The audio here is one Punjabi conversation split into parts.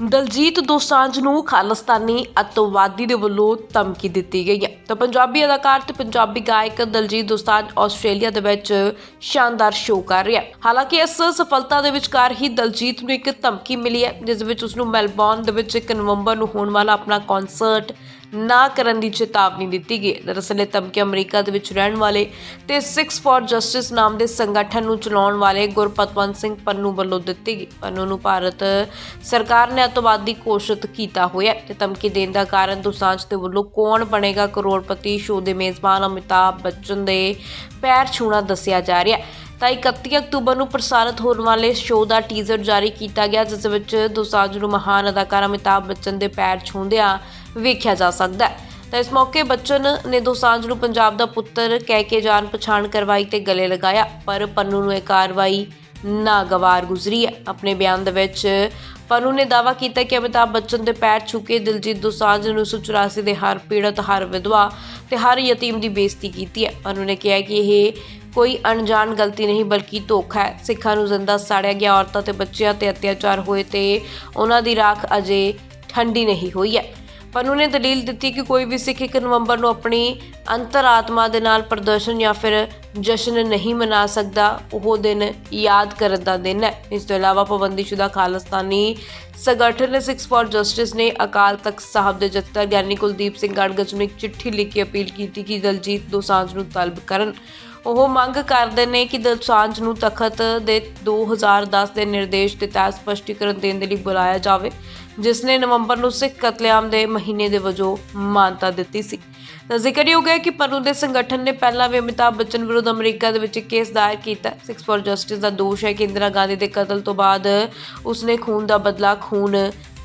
ਦਲਜੀਤ ਦੋਸਾਂਝ ਨੂੰ ਖਾਲਿਸਤਾਨੀ ਅੱਤਵਾਦੀ ਦੇ ਵੱਲੋਂ ਧਮਕੀ ਦਿੱਤੀ ਗਈ ਹੈ। ਤਾਂ ਪੰਜਾਬੀ ਅਦਾਕਾਰ ਤੇ ਪੰਜਾਬੀ ਗਾਇਕ ਦਲਜੀਤ ਦੋਸਾਂਝ ਆਸਟ੍ਰੇਲੀਆ ਦੇ ਵਿੱਚ ਸ਼ਾਨਦਾਰ ਸ਼ੋਅ ਕਰ ਰਿਹਾ ਹੈ। ਹਾਲਾਂਕਿ ਇਸ ਸਫਲਤਾ ਦੇ ਵਿਚਕਾਰ ਹੀ ਦਲਜੀਤ ਨੂੰ ਇੱਕ ਧਮਕੀ ਮਿਲੀ ਹੈ, ਜਿਸ ਵਿੱਚ ਉਸ ਨੂੰ ਮੈਲਬੌਰਨ ਦੇ ਵਿੱਚ 1 ਨਵੰਬਰ ਨੂੰ ਹੋਣ ਵਾਲਾ ਆਪਣਾ ਕਨਸਰਟ ਨਾ ਕਰਨ ਦੀ ਚੇਤਾਵਨੀ ਦਿੱਤੀ ਗਈ। ਦਰਅਸਲ ਇਹ ਧਮਕੀ ਅਮਰੀਕਾ ਦੇ ਵਿੱਚ ਰਹਿਣ ਵਾਲੇ ਤੇ 6 ਫॉर ਜਸਟਿਸ ਨਾਮ ਦੇ ਸੰਗਠਨ ਨੂੰ ਚਲਾਉਣ ਵਾਲੇ ਗੁਰਪਤਵੰਤ ਸਿੰਘ ਪੰਨੂ ਵੱਲੋਂ ਦਿੱਤੀ ਗਈ। ਪੰਨੂ ਨੂੰ ਭਾਰਤ ਸਰਕਾਰ ਨੇ ਅੱਤਵਾਦੀ ਘੋਸ਼ਿਤ ਕੀਤਾ ਹੋਇਆ ਹੈ ਤੇ ਧਮਕੀ ਦੇਣ ਦਾ ਕਾਰਨ ਦੁਸਾਂਝ ਦੇ ਵੱਲੋਂ ਕੌਣ ਬਣੇਗਾ ਕਰੋੜਪਤੀ ਸ਼ੋਅ ਦੇ ਮੇਜ਼ਬਾਨ ਅਮਿਤਾਭ ਬੱਚਨ ਦੇ ਪੈਰ ਛੂਣਾ ਦੱਸਿਆ ਜਾ ਰਿਹਾ ਹੈ। ਤਾਂ 31 ਅਕਤੂਬਰ ਨੂੰ ਪ੍ਰਸਾਰਿਤ ਹੋਣ ਵਾਲੇ ਸ਼ੋਅ ਦਾ ਟੀਜ਼ਰ ਜਾਰੀ ਕੀਤਾ ਗਿਆ, ਜਿਸ ਵਿੱਚ ਦੋਸਾਂਝ ਨੂੰ ਮਹਾਨ ਅਦਾਕਾਰ ਅਮਿਤਾਭ ਬੱਚਨ ਦੇ ਪੈਰ ਛੂੰਹਦਿਆਂ ਵੇਖਿਆ ਜਾ ਸਕਦਾ ਹੈ। ਤਾਂ ਇਸ ਮੌਕੇ ਬੱਚਨ ਨੇ ਦੋਸਾਂਝ ਨੂੰ ਪੰਜਾਬ ਦਾ ਪੁੱਤਰ ਕਹਿ ਕੇ ਜਾਣ ਪਛਾਣ ਕਰਵਾਈ ਤੇ ਗਲੇ ਲਗਾਇਆ, ਪਰ ਪੰਨੂ ਨੂੰ ਇਹ ਕਾਰਵਾਈ ਨਾਗਵਾਰ ਗੁਜ਼ਰੀ ਹੈ। ਆਪਣੇ ਬਿਆਨ ਦੇ ਵਿੱਚ ਪੰਨੂ ਨੇ ਦਾਅਵਾ ਕੀਤਾ ਕਿ ਅਮਿਤਾਭ ਬੱਚਨ ਦੇ ਪੈਰ ਛੂ ਕੇ ਦਿਲਜੀਤ ਦੋਸਾਂਝ ਨੂੰ 1984 ਦੇ ਹਰ ਪੀੜਤ, ਹਰ ਵਿਧਵਾ ਤੇ ਹਰ ਯਤੀਮ ਦੀ ਬੇਇੱਜ਼ਤੀ ਕੀਤੀ ਹੈ। ਪੰਨੂ ਨੇ ਕਿਹਾ ਕਿ ਇਹ ਕੋਈ ਅਣਜਾਣ ਗਲਤੀ ਨਹੀਂ, ਬਲਕਿ ਧੋਖਾ ਹੈ। ਸਿੱਖਾਂ ਨੂੰ ਜ਼ਿੰਦਾ ਸਾੜਿਆ ਗਿਆ। ਔਰਤਾਂ ਤੇ ਬੱਚਿਆਂ ਤੇ ਅਤਿਆਚਾਰ ਹੋਏ ਤੇ ਉਹਨਾਂ ਦੀ ਰਾਖ ਅਜੇ ਠੰਡੀ ਨਹੀਂ ਹੋਈ ਹੈ। ਪੰਨੂ ਨੇ ਦਲੀਲ ਦਿੱਤੀ ਕਿ ਕੋਈ ਵੀ ਸਿੱਖ 1 ਨਵੰਬਰ ਨੂੰ ਆਪਣੀ ਅੰਤਰਾਤਮਾ ਦੇ ਨਾਲ ਪ੍ਰਦਰਸ਼ਨ ਜਾਂ ਫਿਰ ਜਸ਼ਨ ਨਹੀਂ ਮਨਾ ਸਕਦਾ, ਉਹ ਦਿਨ ਯਾਦ ਕਰਨ ਦਾ ਦਿਨ ਹੈ। ਇਸ ਤੋਂ ਇਲਾਵਾ ਪਾਬੰਦੀਸ਼ੁਦਾ ਖਾਲਿਸਤਾਨੀ ਸੰਗਠਨ ਨੇ 6 ਜਸਟਿਸ ਨੇ ਅਕਾਲ ਤਖਤ ਸਾਹਿਬ ਦੇ ਜਥੇਦਾਰ ਗਿਆਨੀ ਕੁਲਦੀਪ ਸਿੰਘ ਗੜਗਜ ਨੂੰ ਇੱਕ ਚਿੱਠੀ ਲਿਖ ਕੇ ਅਪੀਲ ਕੀਤੀ ਕਿ ਦਲਜੀਤ ਦੋਸਾਂਝ ਨੂੰ ਤਲਬ ਕਰਨ। ਉਹ ਮੰਗ ਕਰਦੇ ਨੇ ਕਿ ਦਲਸਾਂਝ ਨੂੰ ਤਖਤ ਦੇ 2010 ਦੇ ਨਿਰਦੇਸ਼ ਦੇ ਤਹਿਤ ਸਪਸ਼ਟੀਕਰਨ ਦੇਣ ਦੇ ਲਈ ਬੁਲਾਇਆ ਜਾਵੇ, ਜਿਸ ਨੇ ਨਵੰਬਰ ਨੂੰ ਸਿੱਖ ਕਤਲੇਆਮ ਦੇ ਮਹੀਨੇ ਦੇ ਵਜੋਂ ਮਾਨਤਾ ਦਿੱਤੀ ਸੀ। ਤਾਂ ਜ਼ਿਕਰਯੋਗ ਹੈ ਕਿ ਪਰੂ ਦੇ ਸੰਗਠਨ ਨੇ ਪਹਿਲਾਂ ਵੀ ਅਮਿਤਾਭ ਬੱਚਨ ਵਿਰੁੱਧ ਅਮਰੀਕਾ ਦੇ ਵਿੱਚ ਕੇਸ ਦਾਇਰ ਕੀਤਾ। 6 ਫॉर ਜਸਟਿਸ ਦਾ ਦੋਸ਼ ਹੈ ਕਿ ਇੰਦਰਾ ਗਾਂਧੀ ਦੇ ਕਤਲ ਤੋਂ ਬਾਅਦ ਉਸਨੇ ਖੂਨ ਦਾ ਬਦਲਾ ਖੂਨ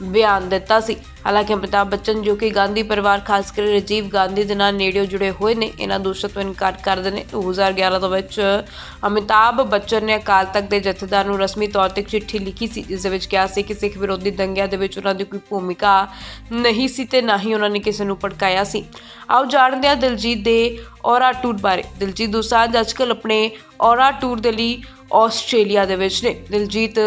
ਬਿਆਨ ਦਿੱਤਾ ਸੀ। ਹਾਲਾਂਕਿ ਅਮਿਤਾਭ ਬੱਚਨ, ਜੋ ਕਿ ਗਾਂਧੀ ਪਰਿਵਾਰ, ਖਾਸ ਕਰ ਰਾਜੀਵ ਗਾਂਧੀ ਦੇ ਨਾਲ ਨੇੜਿਓਂ ਜੁੜੇ ਹੋਏ ਨੇ, ਇਹਨਾਂ ਦੋਸ਼ਾਂ ਤੋਂ ਇਨਕਾਰ ਕਰਦੇ ਨੇ। 2011 ਦੇ ਵਿੱਚ ਅਮਿਤਾਭ ਬੱਚਨ ਨੇ ਅਕਾਲ ਤਖਤ ਦੇ ਜਥੇਦਾਰ ਨੂੰ ਰਸਮੀ ਤੌਰ ਤੇ ਇੱਕ ਚਿੱਠੀ ਲਿਖੀ ਸੀ। ਜਿਸ ਦੇ ਵਿੱਚ ਕਿਹਾ ਸੀ ਕਿ ਸਿੱਖ ਵਿਰੋਧੀ ਦੰਗਿਆਂ ਦੇ ਵਿੱਚ ਉਹਨਾਂ ਦੀ ਕੋਈ ਭੂਮਿਕਾ ਨਹੀਂ ਸੀ ਤੇ ਨਾ ਹੀ ਉਹਨਾਂ ਨੇ ਕਿਸੇ ਨੂੰ ਭੜਕਾਇਆ ਸੀ। ਆਓ ਜਾਣਦੇ ਹਾਂ ਦਿਲਜੀਤ ਦੇ ਔਰਾ ਟੂਰ ਬਾਰੇ। ਦਿਲਜੀਤ ਦੋਸਾਂਝ ਅੱਜਕੱਲ ਆਪਣੇ ਔਰਾ ਟੂਰ ਦੇ ਲਈ ਆਸਟ੍ਰੇਲੀਆ ਦੇ ਵਿੱਚ ਨੇ। ਦਿਲਜੀਤ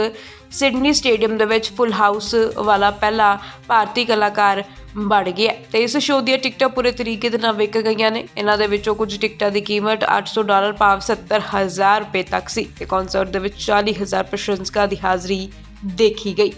ਸਿਡਨੀ ਸਟੇਡੀਅਮ ਦੇ ਵਿੱਚ ਫੁੱਲ ਹਾਊਸ ਵਾਲਾ ਪਹਿਲਾ ਭਾਰਤੀ ਕਲਾਕਾਰ ਬਣ ਗਿਆ ਤੇ ਇਸ ਸ਼ੋਅ ਦੀਆਂ ਟਿਕਟਾਂ ਪੂਰੇ ਤਰੀਕੇ ਦੇ ਨਾਲ ਵਿਕ ਗਈਆਂ ਨੇ। ਇਹਨਾਂ ਦੇ ਵਿੱਚੋਂ ਕੁਝ ਟਿਕਟਾਂ ਦੀ ਕੀਮਤ 800 ਡਾਲਰ ਭਾਵ 70000 ਰੁਪਏ ਤੱਕ ਸੀ ਤੇ ਕਨਸਰਟ ਦੇ ਵਿੱਚ 40000 ਪ੍ਰਸ਼ੰਸਕਾਂ ਦੀ ਹਾਜ਼ਰੀ ਦੇਖੀ ਗਈ।